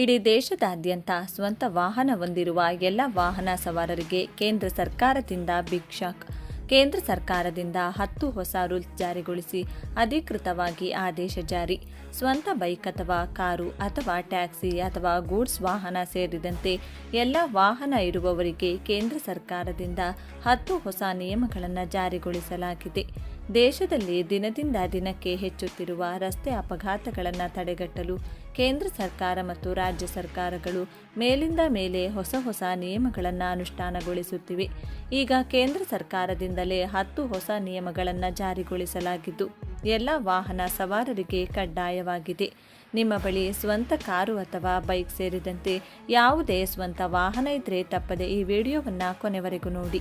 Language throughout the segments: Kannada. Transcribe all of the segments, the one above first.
ಇಡೀ ದೇಶದಾದ್ಯಂತ ಸ್ವಂತ ವಾಹನ ಹೊಂದಿರುವ ಎಲ್ಲ ವಾಹನ ಸವಾರರಿಗೆ ಕೇಂದ್ರ ಸರ್ಕಾರದಿಂದ ಬಿಗ್ ಶಾಕ್. ಕೇಂದ್ರ ಸರ್ಕಾರದಿಂದ ಹತ್ತು ಹೊಸ ರೂಲ್ಸ್ ಜಾರಿಗೊಳಿಸಿ ಅಧಿಕೃತವಾಗಿ ಆದೇಶ ಜಾರಿ. ಸ್ವಂತ ಬೈಕ್ ಅಥವಾ ಕಾರು ಅಥವಾ ಟ್ಯಾಕ್ಸಿ ಅಥವಾ ಗೂಡ್ಸ್ ವಾಹನ ಸೇರಿದಂತೆ ಎಲ್ಲ ವಾಹನ ಇರುವವರಿಗೆ ಕೇಂದ್ರ ಸರ್ಕಾರದಿಂದ ಹತ್ತು ಹೊಸ ನಿಯಮಗಳನ್ನು ಜಾರಿಗೊಳಿಸಲಾಗಿದೆ. ದೇಶದಲ್ಲಿ ದಿನದಿಂದ ದಿನಕ್ಕೆ ಹೆಚ್ಚುತ್ತಿರುವ ರಸ್ತೆ ಅಪಘಾತಗಳನ್ನು ತಡೆಗಟ್ಟಲು ಕೇಂದ್ರ ಸರ್ಕಾರ ಮತ್ತು ರಾಜ್ಯ ಸರ್ಕಾರಗಳು ಮೇಲಿಂದ ಮೇಲೆ ಹೊಸ ಹೊಸ ನಿಯಮಗಳನ್ನು ಅನುಷ್ಠಾನಗೊಳಿಸುತ್ತಿವೆ. ಈಗ ಕೇಂದ್ರ ಸರ್ಕಾರದಿಂದಲೇ ಹತ್ತು ಹೊಸ ನಿಯಮಗಳನ್ನು ಜಾರಿಗೊಳಿಸಲಾಗಿದ್ದು, ಎಲ್ಲ ವಾಹನ ಸವಾರರಿಗೆ ಕಡ್ಡಾಯವಾಗಿದೆ. ನಿಮ್ಮ ಬಳಿ ಸ್ವಂತ ಕಾರು ಅಥವಾ ಬೈಕ್ ಸೇರಿದಂತೆ ಯಾವುದೇ ಸ್ವಂತ ವಾಹನ ಇದ್ದರೆ ತಪ್ಪದೆ ಈ ವಿಡಿಯೋವನ್ನು ಕೊನೆವರೆಗೂ ನೋಡಿ.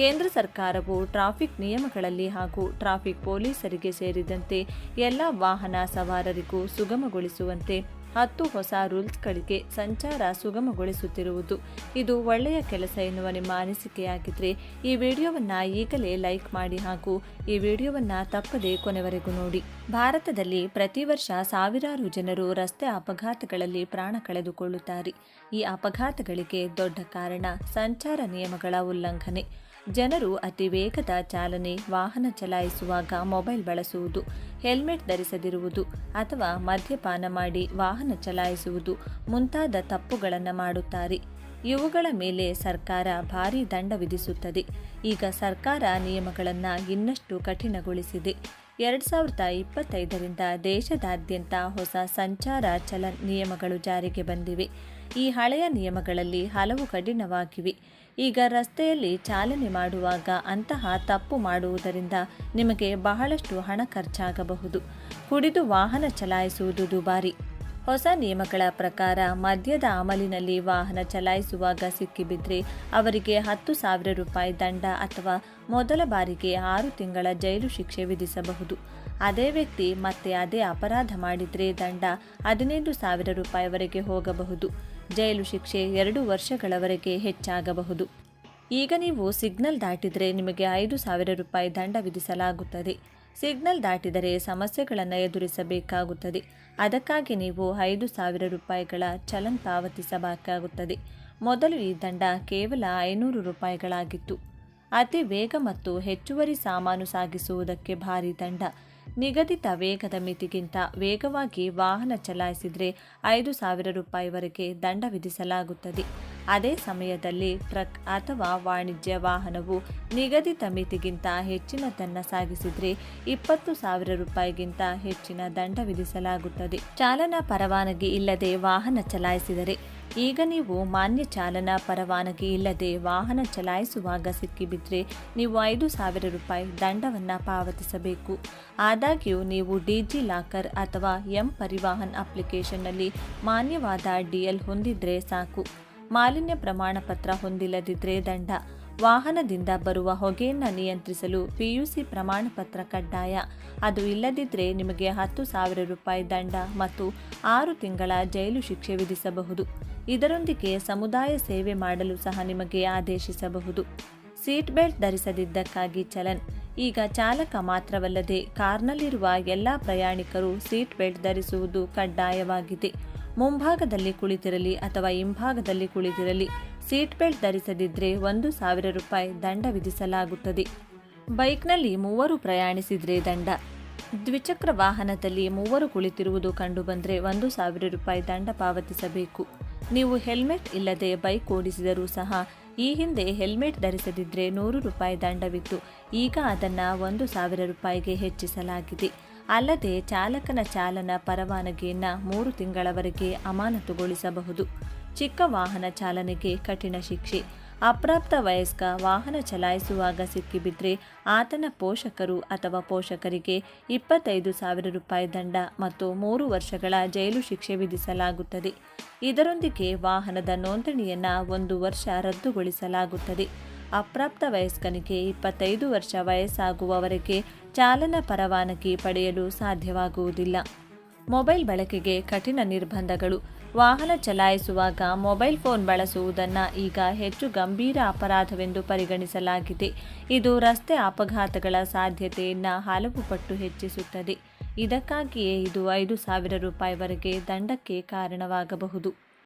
ಕೇಂದ್ರ ಸರ್ಕಾರವು ಟ್ರಾಫಿಕ್ ನಿಯಮಗಳಲ್ಲಿ ಹಾಗೂ ಟ್ರಾಫಿಕ್ ಪೊಲೀಸರಿಗೆ ಸೇರಿದಂತೆ ಎಲ್ಲ ವಾಹನ ಸವಾರರಿಗೂ ಸುಗಮಗೊಳಿಸುವಂತೆ ಹತ್ತು ಹೊಸ ರೂಲ್ಸ್ಗಳಿಗೆ ಸಂಚಾರ ಸುಗಮಗೊಳಿಸುತ್ತಿರುವುದು ಇದು ಒಳ್ಳೆಯ ಕೆಲಸ ಎನ್ನುವ ನಿಮ್ಮ ಅನಿಸಿಕೆಯಾಗಿದ್ದರೆ ಈ ವಿಡಿಯೋವನ್ನು ಈಗಲೇ ಲೈಕ್ ಮಾಡಿ ಹಾಗೂ ಈ ವಿಡಿಯೋವನ್ನು ತಪ್ಪದೇ ಕೊನೆವರೆಗೂ ನೋಡಿ. ಭಾರತದಲ್ಲಿ ಪ್ರತಿ ವರ್ಷ ಸಾವಿರಾರು ಜನರು ರಸ್ತೆ ಅಪಘಾತಗಳಲ್ಲಿ ಪ್ರಾಣ ಕಳೆದುಕೊಳ್ಳುತ್ತಾರೆ. ಈ ಅಪಘಾತಗಳಿಗೆ ದೊಡ್ಡ ಕಾರಣ ಸಂಚಾರ ನಿಯಮಗಳ ಉಲ್ಲಂಘನೆ. ಜನರು ಅತಿ ವೇಗದ ಚಾಲನೆ ವಾಹನ ಚಲಾಯಿಸುವಾಗ ಮೊಬೈಲ್ ಬಳಸುವುದು, ಹೆಲ್ಮೆಟ್ ಧರಿಸದಿರುವುದು ಅಥವಾ ಮದ್ಯಪಾನ ಮಾಡಿ ವಾಹನ ಚಲಾಯಿಸುವುದು ಮುಂತಾದ ತಪ್ಪುಗಳನ್ನು ಮಾಡುತ್ತಾರೆ. ಇವುಗಳ ಮೇಲೆ ಸರ್ಕಾರ ಭಾರೀ ದಂಡ ವಿಧಿಸುತ್ತದೆ. ಈಗ ಸರ್ಕಾರ ನಿಯಮಗಳನ್ನು ಇನ್ನಷ್ಟು ಕಠಿಣಗೊಳಿಸಿದೆ. ಎರಡು ಸಾವಿರದ ಇಪ್ಪತ್ತೈದರಿಂದ ದೇಶದಾದ್ಯಂತ ಹೊಸ ಸಂಚಾರ ಚಲನ್ ನಿಯಮಗಳು ಜಾರಿಗೆ ಬಂದಿವೆ. ಈ ಹಳೆಯ ನಿಯಮಗಳಲ್ಲಿ ಹಲವು ಕಠಿಣವಾಗಿವೆ. ಈಗ ರಸ್ತೆಯಲ್ಲಿ ಚಾಲನೆ ಮಾಡುವಾಗ ಅಂತಹ ತಪ್ಪು ಮಾಡುವುದರಿಂದ ನಿಮಗೆ ಬಹಳಷ್ಟು ಹಣ ಖರ್ಚಾಗಬಹುದು. ಕುಡಿದು ವಾಹನ ಚಲಾಯಿಸುವುದು ದುಬಾರಿ. ಹೊಸ ನಿಯಮಗಳ ಪ್ರಕಾರ ಮದ್ಯದ ಅಮಲಿನಲ್ಲಿ ವಾಹನ ಚಲಾಯಿಸುವಾಗ ಸಿಕ್ಕಿಬಿದ್ರೆ ಅವರಿಗೆ ಹತ್ತು ಸಾವಿರ ರೂಪಾಯಿ ದಂಡ ಅಥವಾ ಮೊದಲ ಬಾರಿಗೆ ಆರು ತಿಂಗಳ ಜೈಲು ಶಿಕ್ಷೆ ವಿಧಿಸಬಹುದು. ಅದೇ ವ್ಯಕ್ತಿ ಮತ್ತೆ ಅದೇ ಅಪರಾಧ ಮಾಡಿದರೆ ದಂಡ ಹದಿನೈದು ಸಾವಿರ ರೂಪಾಯಿವರೆಗೆ ಹೋಗಬಹುದು. ಜೈಲು ಶಿಕ್ಷೆ ಎರಡು ವರ್ಷಗಳವರೆಗೆ ಹೆಚ್ಚಾಗಬಹುದು. ಈಗ ನೀವು ಸಿಗ್ನಲ್ ದಾಟಿದರೆ ನಿಮಗೆ ಐದು ಸಾವಿರ ರೂಪಾಯಿ ದಂಡ ವಿಧಿಸಲಾಗುತ್ತದೆ. ಸಿಗ್ನಲ್ ದಾಟಿದರೆ ಸಮಸ್ಯೆಗಳನ್ನು ಎದುರಿಸಬೇಕಾಗುತ್ತದೆ. ಅದಕ್ಕಾಗಿ ನೀವು ಐದು ಸಾವಿರ ರೂಪಾಯಿಗಳ ಚಲನ್ ಪಾವತಿಸಬೇಕಾಗುತ್ತದೆ. ಮೊದಲು ಈ ದಂಡ ಕೇವಲ ಐನೂರು ರೂಪಾಯಿಗಳಾಗಿತ್ತು. ಅತಿ ವೇಗ ಮತ್ತು ಹೆಚ್ಚುವರಿ ಸಾಮಾನು ಸಾಗಿಸುವುದಕ್ಕೆ ಭಾರಿ ದಂಡ. ನಿಗದಿತ ವೇಗದ ಮಿತಿಗಿಂತ ವೇಗವಾಗಿ ವಾಹನ ಚಲಾಯಿಸಿದರೆ ಐದು ಸಾವಿರ ರೂಪಾಯಿವರೆಗೆ ದಂಡ ವಿಧಿಸಲಾಗುತ್ತದೆ. ಅದೇ ಸಮಯದಲ್ಲಿ ಟ್ರಕ್ ಅಥವಾ ವಾಣಿಜ್ಯ ವಾಹನವು ನಿಗದಿತ ಮಿತಿಗಿಂತ ಹೆಚ್ಚಿನದನ್ನು ಸಾಗಿಸಿದರೆ ಇಪ್ಪತ್ತು ಸಾವಿರ ರೂಪಾಯಿಗಿಂತ ಹೆಚ್ಚಿನ ದಂಡ ವಿಧಿಸಲಾಗುತ್ತದೆ. ಚಾಲನಾ ಪರವಾನಗಿ ಇಲ್ಲದೆ ವಾಹನ ಚಲಾಯಿಸಿದರೆ ಈಗ ನೀವು ಮಾನ್ಯ ಚಾಲನಾ ಪರವಾನಗಿ ಇಲ್ಲದೆ ವಾಹನ ಚಲಾಯಿಸುವಾಗ ಸಿಕ್ಕಿಬಿದ್ದರೆ ನೀವು ಐದು ಸಾವಿರ ರೂಪಾಯಿ ದಂಡವನ್ನು ಪಾವತಿಸಬೇಕು. ಆದಾಗ್ಯೂ ನೀವು ಡಿಜಿ ಲಾಕರ್ ಅಥವಾ ಎಂ ಪರಿವಾಹನ್ ಅಪ್ಲಿಕೇಶನ್ನಲ್ಲಿ ಮಾನ್ಯವಾದ ಡಿಎಲ್ ಹೊಂದಿದ್ರೆ ಸಾಕು. ಮಾಲಿನ್ಯ ಪ್ರಮಾಣ ಪತ್ರ ಹೊಂದಿಲ್ಲದಿದ್ದರೆ ದಂಡ. ವಾಹನದಿಂದ ಬರುವ ಹೊಗೆಯನ್ನು ನಿಯಂತ್ರಿಸಲು ಪಿಯುಸಿ ಪ್ರಮಾಣ ಪತ್ರ ಕಡ್ಡಾಯ. ಅದು ಇಲ್ಲದಿದ್ದರೆ ನಿಮಗೆ ಹತ್ತು ಸಾವಿರ ರೂಪಾಯಿ ದಂಡ ಮತ್ತು ಆರು ತಿಂಗಳ ಜೈಲು ಶಿಕ್ಷೆ ವಿಧಿಸಬಹುದು. ಇದರೊಂದಿಗೆ ಸಮುದಾಯ ಸೇವೆ ಮಾಡಲು ಸಹ ನಿಮಗೆ ಆದೇಶಿಸಬಹುದು. ಸೀಟ್ ಬೆಲ್ಟ್ ಧರಿಸದಿದ್ದಕ್ಕಾಗಿ ಚಲನ್. ಈಗ ಚಾಲಕ ಮಾತ್ರವಲ್ಲದೆ ಕಾರ್ನಲ್ಲಿರುವ ಎಲ್ಲ ಪ್ರಯಾಣಿಕರು ಸೀಟ್ ಬೆಲ್ಟ್ ಧರಿಸುವುದು ಕಡ್ಡಾಯವಾಗಿದೆ. ಮುಂಭಾಗದಲ್ಲಿ ಕುಳಿತಿರಲಿ ಅಥವಾ ಹಿಂಭಾಗದಲ್ಲಿ ಕುಳಿತಿರಲಿ, ಸೀಟ್ ಬೆಲ್ಟ್ ಧರಿಸದಿದ್ದರೆ ಒಂದು ಸಾವಿರ ರೂಪಾಯಿ ದಂಡ ವಿಧಿಸಲಾಗುತ್ತದೆ. ಬೈಕ್ನಲ್ಲಿ ಮೂವರು ಪ್ರಯಾಣಿಸಿದರೆ ದಂಡ. ದ್ವಿಚಕ್ರ ವಾಹನದಲ್ಲಿ ಮೂವರು ಕುಳಿತಿರುವುದು ಕಂಡುಬಂದರೆ ಒಂದು ಸಾವಿರ ರೂಪಾಯಿ ದಂಡ ಪಾವತಿಸಬೇಕು. ನೀವು ಹೆಲ್ಮೆಟ್ ಇಲ್ಲದೆ ಬೈಕ್ ಓಡಿಸಿದರೂ ಸಹ, ಈ ಹಿಂದೆ ಹೆಲ್ಮೆಟ್ ಧರಿಸದಿದ್ದರೆ ನೂರು ರೂಪಾಯಿ ದಂಡವಿತ್ತು. ಈಗ ಅದನ್ನು ಒಂದು ಸಾವಿರ ರೂಪಾಯಿಗೆ ಹೆಚ್ಚಿಸಲಾಗಿದೆ. ಅಲ್ಲದೆ ಚಾಲಕನ ಚಾಲನ ಪರವಾನಗಿಯನ್ನು ಮೂರು ತಿಂಗಳವರೆಗೆ ಅಮಾನತುಗೊಳಿಸಬಹುದು. ಚಿಕ್ಕ ವಾಹನ ಚಾಲನೆಗೆ ಕಠಿಣ ಶಿಕ್ಷೆ. ಅಪ್ರಾಪ್ತ ವಯಸ್ಕ ವಾಹನ ಚಲಾಯಿಸುವಾಗ ಸಿಕ್ಕಿಬಿದ್ರೆ ಆತನ ಪೋಷಕರು ಅಥವಾ ಪೋಷಕರಿಗೆ ಇಪ್ಪತ್ತೈದು ಸಾವಿರ ರೂಪಾಯಿ ದಂಡ ಮತ್ತು ಮೂರು ವರ್ಷಗಳ ಜೈಲು ಶಿಕ್ಷೆ ವಿಧಿಸಲಾಗುತ್ತದೆ. ಇದರೊಂದಿಗೆ ವಾಹನದ ನೋಂದಣಿಯನ್ನು ಒಂದು ವರ್ಷ ರದ್ದುಗೊಳಿಸಲಾಗುತ್ತದೆ. ಅಪ್ರಾಪ್ತ ವಯಸ್ಕನಿಗೆ ಇಪ್ಪತ್ತೈದು ವರ್ಷ ವಯಸ್ಸಾಗುವವರೆಗೆ ಚಾಲನಾ ಪರವಾನಗಿ ಪಡೆಯಲು ಸಾಧ್ಯವಾಗುವುದಿಲ್ಲ. ಮೊಬೈಲ್ ಬಳಕೆಗೆ ಕಠಿಣ ನಿರ್ಬಂಧಗಳು. ವಾಹನ ಚಲಾಯಿಸುವಾಗ ಮೊಬೈಲ್ ಫೋನ್ ಬಳಸುವುದನ್ನು ಈಗ ಹೆಚ್ಚು ಗಂಭೀರ ಅಪರಾಧವೆಂದು ಪರಿಗಣಿಸಲಾಗಿದೆ. ಇದು ರಸ್ತೆ ಅಪಘಾತಗಳ ಸಾಧ್ಯತೆಯನ್ನು ಹಲವು ಪಟ್ಟು ಹೆಚ್ಚಿಸುತ್ತದೆ. ಇದಕ್ಕಾಗಿಯೇ ಇದು ಐದು ಸಾವಿರ ರೂಪಾಯಿವರೆಗೆ ದಂಡಕ್ಕೆ ಕಾರಣವಾಗಬಹುದು.